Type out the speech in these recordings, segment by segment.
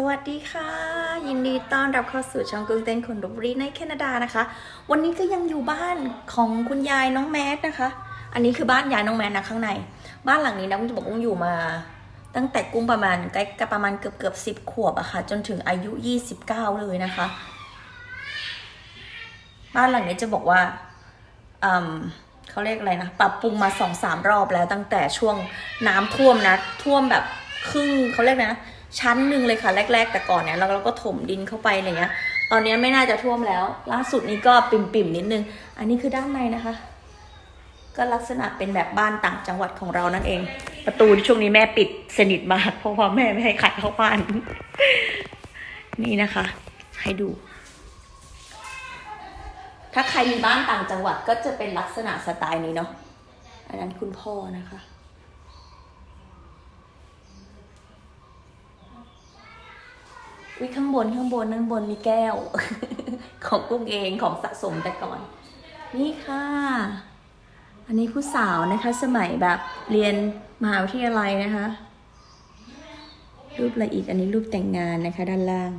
สวัสดีค่ะ ยินดีต้อนรับเข้าสู่ช่องกึ่งเต้นคนลบบุรีในแคนาดานะคะ วันนี้ก็ยังอยู่บ้านของคุณยายน้องแมทนะคะ อันนี้คือบ้านยายน้องแมทนะข้างใน บ้านหลังนี้นะกุ้งจะบอกกุ้งอยู่มา ตั้งแต่กุ้งประมาณใกล้ประมาณเกือบเกือบสิบขวบอะค่ะ จนถึงอายุ29เก้าเลยนะคะ บ้านหลังนี้จะบอกว่าอืมเขาเรียกอะไรนะปรับปรุงมาสองสามรอบแล้วตั้งแต่ช่วงน้ำท่วมนะท่วมแบบครึ่งเขาเรียกนะ ชั้นหนึ่งเลยค่ะแรก ๆ แต่ก่อนเนี่ยแล้วเราก็ถมดินเข้าไปอะไรเงี้ย ตอนนี้ไม่น่าจะท่วมแล้ว ล่าสุดนี้ก็ปิ่มๆนิดนึง อันนี้คือด้านในนะคะ ก็ลักษณะเป็นแบบบ้านต่างจังหวัดของเรานั่นเอง ประตูที่ช่วงนี้แม่ปิดสนิทมากเพราะว่าแม่ไม่ให้ใครเข้าบ้าน นี่นะคะ ให้ดู ถ้าใครมีบ้านต่างจังหวัดก็จะเป็นลักษณะสไตล์นี้เนาะอันนั้นคุณพ่อนะคะ วิข้างบนข้างบนนั่นบนมีแก้ว ของกุ้งเองของสะสมแต่ก่อน นี่ค่ะ อันนี้ผู้สาวนะคะสมัยแบบเรียนมหาวิทยาลัยนะคะ รูปละเอียดอันนี้รูปแต่งงานนะคะ ด้านล่าง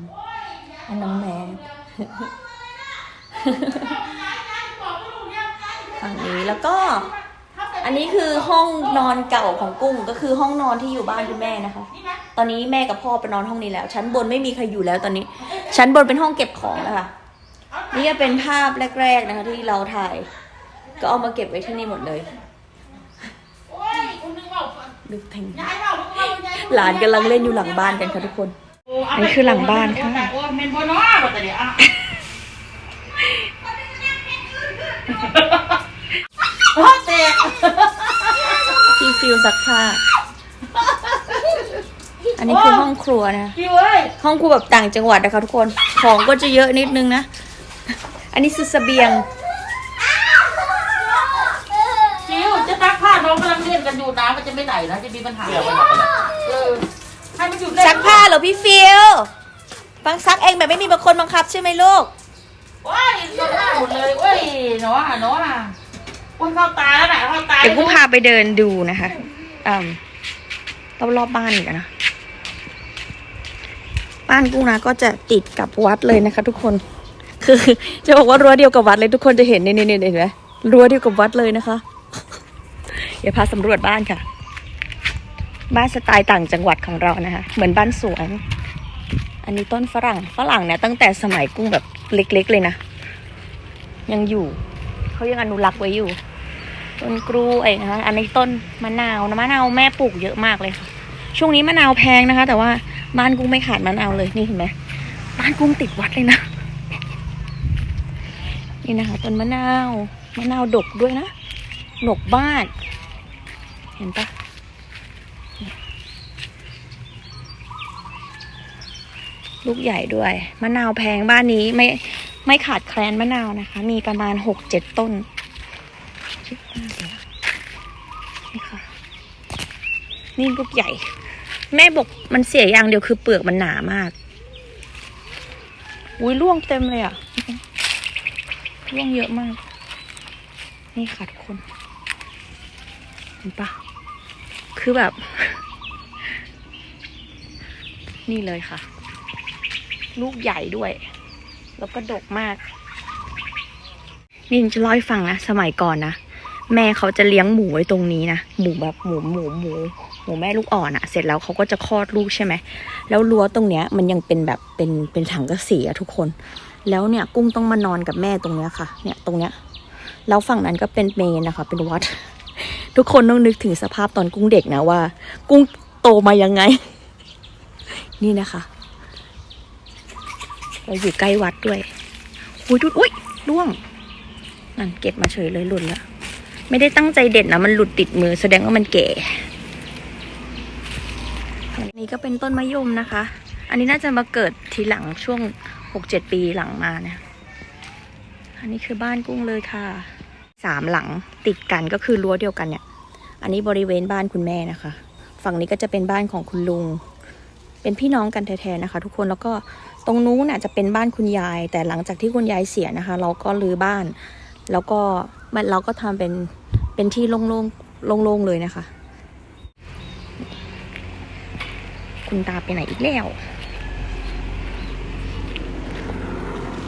อันน้องแมทฝั่งนี้แล้วก็ อันนี้คือห้องนอนเก่าของกุ้งก็คือห้องนอนที่อยู่บ้านคุณแม่นะคะ ตอนนี้แม่กับพ่อไปนอนห้องนี้แล้ว ชั้นบนไม่มีใครอยู่แล้วตอนนี้ ชั้นบนเป็นห้องเก็บของนะคะ นี่ก็เป็นภาพแรก ๆนะคะที่เราถ่าย ก็เอามาเก็บไว้ที่นี่หมดเลยโอ้ยคุณนึกว่าดูแทงยายเปล่าคุณเอายายหลานกำลังเล่นอยู่หลังบ้านกันค่ะทุกคน อันนี้คือหลังบ้านค่ะ โอ้ยเมนบนน้อแบบแต่เดี๋ยวอะโอ้เตะ ที่ ฟิลซักผ้า อันนี้คือห้องครัวนะ คิวเอ้ยห้องครัวแบบต่างจังหวัดนะคะทุกคน ของก็จะเยอะนิดนึงนะ อันนี้คือเสบียง คิวจะซักผ้าน้องกำลังเล่นกันอยู่น้ำมันจะไม่ไหลนะจะมีปัญหาเออให้มันหยุดเล่นซักผ้าเหรอพี่ฟิลฟังซักเองแบบไม่มีบางคนบังคับใช่ไหมลูก โอ้ยโดนหน้าหมดเลยโอ้ยหนออะหนออะโอ้ยเข้าตาแล้วน่ะเข้าตาเดี๋ยวกูพาไปเดินดูนะคะอืมรอบรอบๆบ้านอีกอะนะ บ้านกุ้งนะก็จะติดกับวัดเลยนะคะ ทุกคน คือจะบอกว่ารั้วเดียวกับวัดเลยทุกคนจะเห็นนี่นี่นี่เห็นไหมรั้วเดียวกับวัดเลยนะคะ เดี๋ยวพาสำรวจบ้านค่ะ บ้านสไตล์ต่างจังหวัดของเรานะคะ เหมือนบ้านสวน อันนี้ต้นฝรั่ง ฝรั่งเนี่ยตั้งแต่สมัยกุ้งแบบเล็ก ๆ เลยนะ ยังอยู่ เขายังอนุรักษ์ไว้อยู่ ต้นกล้วยนะคะ อันนี้ต้นมะนาวนะมะนาวแม่ปลูกเยอะมากเลยค่ะ ช่วงนี้มะนาวแพงนะคะ แต่ว่าบ้านกุ้งไม่ขาดมะนาวเลยนี่เห็นไหมบ้านกุ้งติดวัดเลยนะ นี่นะคะต้นมะนาวมะนาวดกด้วยนะหนกบ้าน เห็นปะลูกใหญ่ด้วย มะนาวแพงบ้านนี้ไม่ไม่ขาดแคลนมะนาวนะคะ มีประมาณหกเจ็ดต้น ชิบมากเลยนี่ค่ะ นี่ลูกใหญ่ แม่บอกมันเสียอย่างเดียวคือเปลือกมันหนามาก อุ้ยร่วงเต็มเลยอะร่วงเยอะมาก นี่ค่ะทุกคนเห็นปะคือแบบ นี่เลยค่ะ ลูกใหญ่ด้วย แล้วก็ดกมาก นี่จะเล่าให้ฟังนะสมัยก่อนนะแม่เขาจะเลี้ยงหมูไว้ตรงนี้นะหมูแบบหมูหมูหมูหมูแม่ลูกอ่อนอะเสร็จแล้วเขาก็จะคลอดลูกใช่ไหมแล้วรั้วตรงเนี้ยมันยังเป็นแบบเป็นเป็นถังกระสีอะทุกคน แล้วเนี่ยกุ้งต้องมานอนกับแม่ตรงเนี้ยค่ะ เนี่ยตรงเนี้ยแล้วฝั่งนั้นก็เป็นเมนนะคะ เป็นวัด ทุกคนต้องนึกถึงสภาพตอนกุ้งเด็กนะว่า กุ้งโตมายังไง นี่นะคะเราอยู่ใกล้วัดด้วยอุ้ยดุดอุ้ยร่วง นั่นเก็บมาเฉยเลยหลุดแล้วไม่ได้ตั้งใจเด็ดนะมันหลุดติดมือ แสดงว่ามันแก่อันนี้ก็เป็นต้นมะยมนะคะ อันนี้น่าจะมาเกิดทีหลังช่วงหกเจ็ดปีหลังมาเนี่ย อันนี้คือบ้านกุ้งเลยค่ะ สามหลังติดกันก็คือรั้วเดียวกันเนี่ย อันนี้บริเวณบ้านคุณแม่นะคะ ฝั่งนี้ก็จะเป็นบ้านของคุณลุง เป็นพี่น้องกันแท้ๆนะคะ ทุกคนแล้วก็ตรงนู้นน่ะจะเป็นบ้านคุณยาย แต่หลังจากที่คุณยายเสียนะคะ เราก็รื้อบ้าน แล้วก็เราก็ทำเป็นเป็นที่โล่งๆโล่งๆเลยนะคะ คุณตาไปไหนอีกแล้ว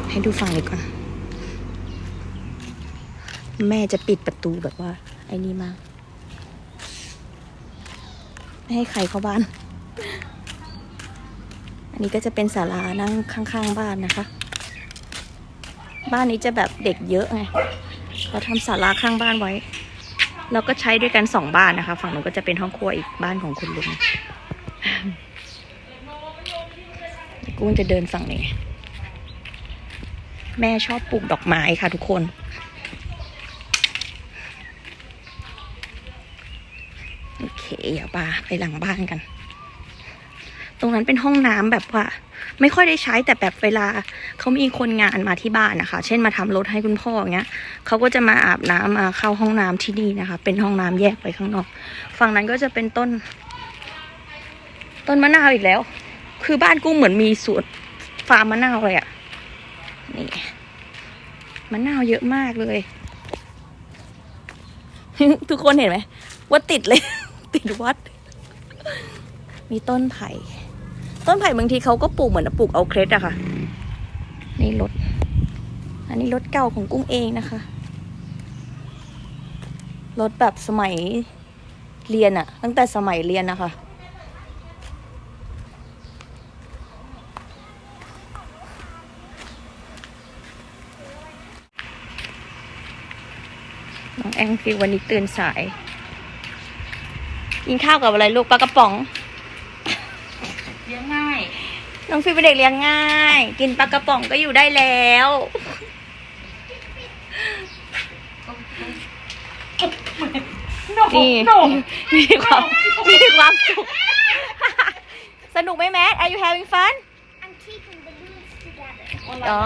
ให้ดูฟังนี้ก่อนแม่จะปิดประตูแบบว่า ไอ้นี่มาไม่ให้ใครเข้าบ้าน อันนี้ก็จะเป็นศาลานั่งข้างๆบ้านนะคะ บ้านนี้จะแบบเด็กเยอะไงเราทำศาลาข้างบ้านไว้เราก็ใช้ด้วยกันสองบ้านนะคะ ฝั่งนู้นก็จะเป็นห้องครัวอีกบ้านของคุณลุงกุ้งจะเดินฝั่งนี้ แม่ชอบปลูกดอกไม้ค่ะทุกคนโอเคอย่าปาไปหลังบ้านกัน ตรงนั้นเป็นห้องน้ำแบบว่า ไม่ค่อยได้ใช้แต่แบบเวลาเขามีคนงานมาที่บ้านนะคะ เช่นมาทำรถให้คุณพ่ออย่างเงี้ยเขาก็จะมาอาบน้ำมาเข้าห้องน้ำที่นี่นะคะ เป็นห้องน้ำแยกไปข้างนอก ฝั่งนั้นก็จะเป็นต้น ต้นมะนาวอีกแล้ว คือบ้านกุ้งเหมือนมีสวนฟาร์มมะนาวเลยอะนี่มะนาวเยอะมากเลย ทุกคนเห็นไหมว่าติดเลย ติดวัด มีต้นไผ่ ต้นไผ่บางทีเขาก็ปลูกเหมือนปลูกเอาเคล็ดอะค่ะ นี่รถ อันนี้รถเก่าของกุ้งเองนะคะ รถแบบสมัยเรียนอะตั้งแต่สมัยเรียนนะคะ น้องแองฟิววันนี้ตื่นสาย กินข้าวกับอะไรลูกปลากระป๋อง ลี้ยงง่าย น้องฟิวเป็นเด็กเลี้ยงง่าย กินปลากระป๋องก็อยู่ได้แล้วโนนี่โนมีความมีความสุข สนุกไหมแมท Are you having fun I'm keeping the leaves together. อ๋อ